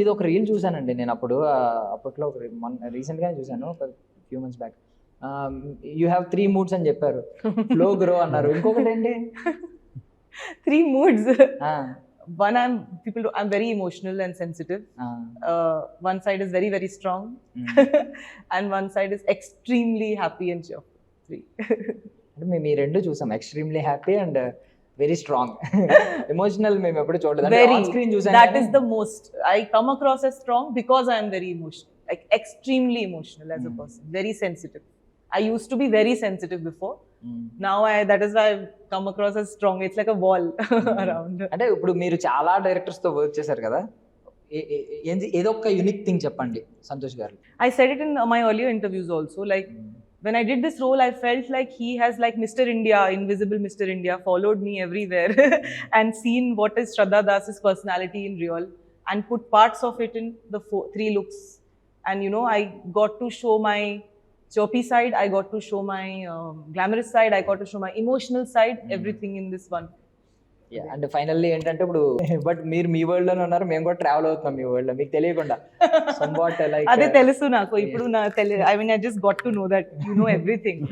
మీద ఒక రీల్ చూశానండి నేను అప్పుడు. అప్పట్లో ఒక మొన్న రీసెంట్గా చూశాను ఒక few months back you have three moods అని చెప్పారు. ఫ్లో గ్రో అన్నారు. ఇంకొకటి అండి three moods one I'm people I'm very emotional and sensitive one side is very very strong and one side is extremely happy and show three అంటే మేము ఈ రెండు చూసాం. Extremely happy and very strong emotional మేము ఎప్పుడు చూడలేదు. Screen చూసాను come across as strong because I am very emotional, like extremely emotional as a Mm. person, very sensitive. I used to be very sensitive before. Um. Now I that is why I've come across as strong. It's like a wall around. అంటే ఇప్పుడు మీరు చాలా డైరెక్టర్స్తో work చేశారు కదా ఏంది- ఒక unique thing చెప్పండి సంతోష్ గారు I said it in my earlier interviews also. Like when I did this role, I felt like he has like Mr. India, invisible Mr. India, followed me everywhere and seen what is Shraddha Das's personality in real and put parts of it in the four, three looks. And you know, I got to show my chirpy side, I got to show my um, glamorous side, I got to show my emotional side, Mm. everything in this one. And finally ఏంటంటే ఇప్పుడు but మీరు మీ వరల్డ్లోనే ఉన్నారు మేము కూడా travel అవుతున్నాం మీ వరల్డ్లో మీకు తెలియకుండా. అదే తెలుసు నాకు ఇప్పుడు నా I mean I just got to know that you know everything